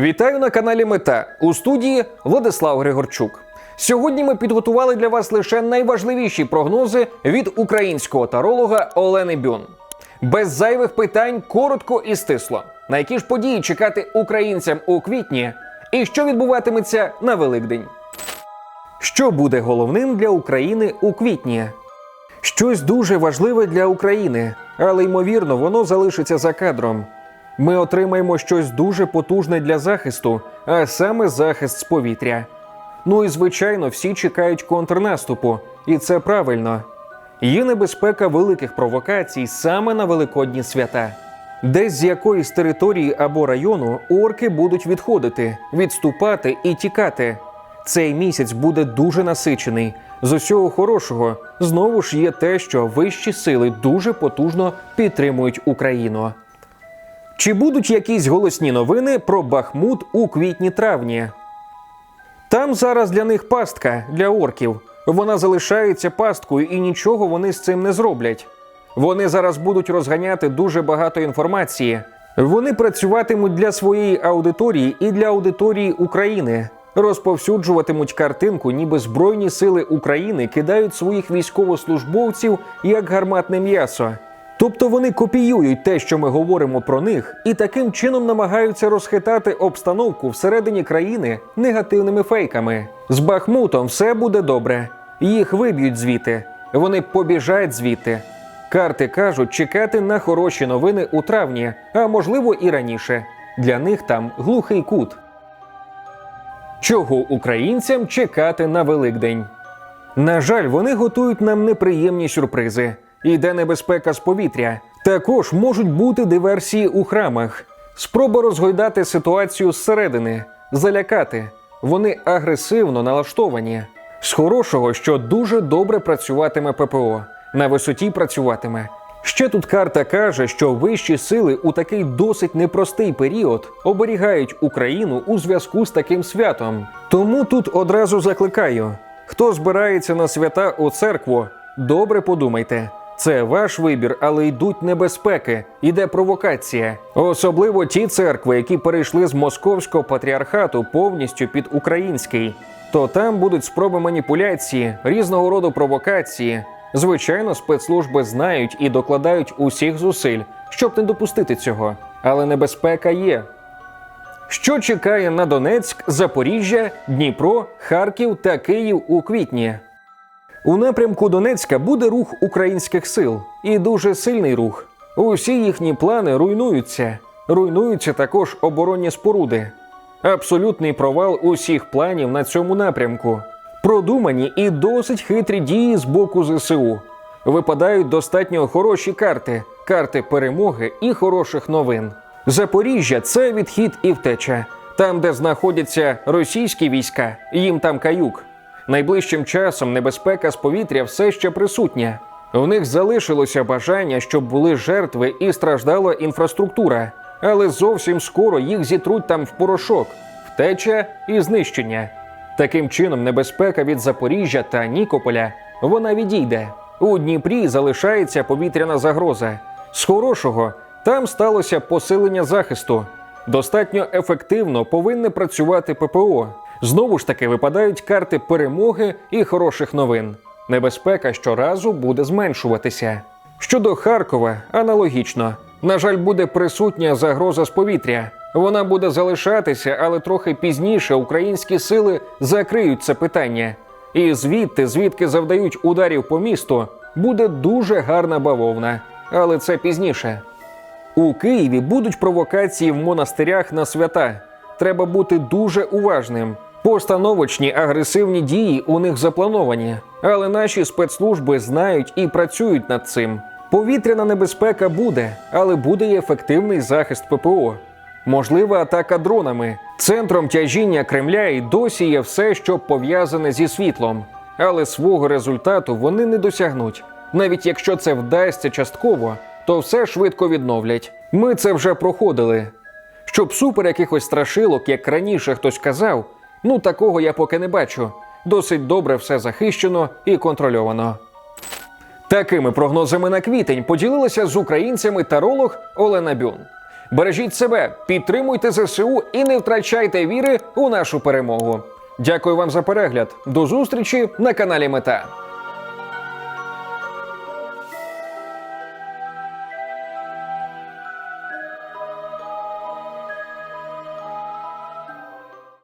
Вітаю на каналі Мета у студії Владислав Григорчук. Сьогодні ми підготували для вас лише найважливіші прогнози від українського таролога Олени Бюн. Без зайвих питань коротко і стисло. На які ж події чекати українцям у квітні, і що відбуватиметься на Великдень? Що буде головним для України у квітні? Щось дуже важливе для України, але ймовірно, воно залишиться за кадром. Ми отримаємо щось дуже потужне для захисту, а саме захист з повітря. Ну і звичайно, всі чекають контрнаступу, і це правильно. Є небезпека великих провокацій саме на великодні свята. Десь з якоїсь території або району орки будуть відходити, відступати і тікати. Цей місяць буде дуже насичений. З усього хорошого знову ж є те, що вищі сили дуже потужно підтримують Україну. Чи будуть якісь голосні новини про Бахмут у квітні-травні? Там зараз для них пастка для орків. Вона залишається пасткою і нічого вони з цим не зроблять. Вони зараз будуть розганяти дуже багато інформації. Вони працюватимуть для своєї аудиторії і для аудиторії України. Розповсюджуватимуть картинку, ніби Збройні сили України кидають своїх військовослужбовців як гарматне м'ясо. Тобто вони копіюють те, що ми говоримо про них, і таким чином намагаються розхитати обстановку всередині країни негативними фейками. З Бахмутом все буде добре. Їх виб'ють звідти. Вони побіжать звідти. Карти кажуть чекати на хороші новини у травні, а можливо і раніше. Для них там глухий кут. Чого українцям чекати на Великдень? На жаль, вони готують нам неприємні сюрпризи. Іде небезпека з повітря. Також можуть бути диверсії у храмах, спроба розгойдати ситуацію зсередини, залякати. Вони агресивно налаштовані. З хорошого, що дуже добре працюватиме ППО, на висоті працюватиме. Ще тут карта каже, що вищі сили у такий досить непростий період оберігають Україну у зв'язку з таким святом. Тому тут одразу закликаю: хто збирається на свята у церкву, добре подумайте. Це ваш вибір, але йдуть небезпеки, іде провокація. Особливо ті церкви, які перейшли з московського патріархату повністю під український. То там будуть спроби маніпуляції, різного роду провокації. Звичайно, спецслужби знають і докладають усіх зусиль, щоб не допустити цього. Але небезпека є. Що чекає на Донецьк, Запоріжжя, Дніпро, Харків та Київ у квітні? У напрямку Донецька буде рух українських сил і дуже сильний рух. Усі їхні плани руйнуються. Руйнуються також оборонні споруди. Абсолютний провал усіх планів на цьому напрямку. Продумані і досить хитрі дії з боку ЗСУ. Випадають достатньо хороші карти, карти перемоги і хороших новин. Запоріжжя це відхід і втеча. Там, де знаходяться російські війська, їм там каюк. Найближчим часом небезпека з повітря все ще присутня. У них залишилося бажання, щоб були жертви і страждала інфраструктура, але зовсім скоро їх зітруть там в порошок, втеча і знищення. Таким чином, небезпека від Запоріжжя та Нікополя вона відійде. У Дніпрі залишається повітряна загроза. З хорошого там сталося посилення захисту. Достатньо ефективно повинне працювати ППО. Знову ж таки випадають карти перемоги і хороших новин. Небезпека щоразу буде зменшуватися. Щодо Харкова, аналогічно. На жаль, буде присутня загроза з повітря. Вона буде залишатися, але трохи пізніше українські сили закриють це питання. І звідти, звідки завдають ударів по місту, буде дуже гарна бавовна. Але це пізніше. У Києві будуть провокації в монастирях на свята. Треба бути дуже уважним. Постановочні агресивні дії у них заплановані, але наші спецслужби знають і працюють над цим. Повітряна небезпека буде, але буде і ефективний захист ППО. Можлива атака дронами. Центром тяжіння Кремля і досі є все, що пов'язане зі світлом, але свого результату вони не досягнуть. Навіть якщо це вдасться частково, то все швидко відновлять. Ми це вже проходили. Щоб супер якихось страшилок, як раніше хтось казав, ну такого я поки не бачу. Досить добре все захищено і контрольовано. Такими прогнозами на квітень поділилася з українцями таролог Олена Бюн. Бережіть себе, підтримуйте ЗСУ і не втрачайте віри у нашу перемогу. Дякую вам за перегляд. До зустрічі на каналі Мета.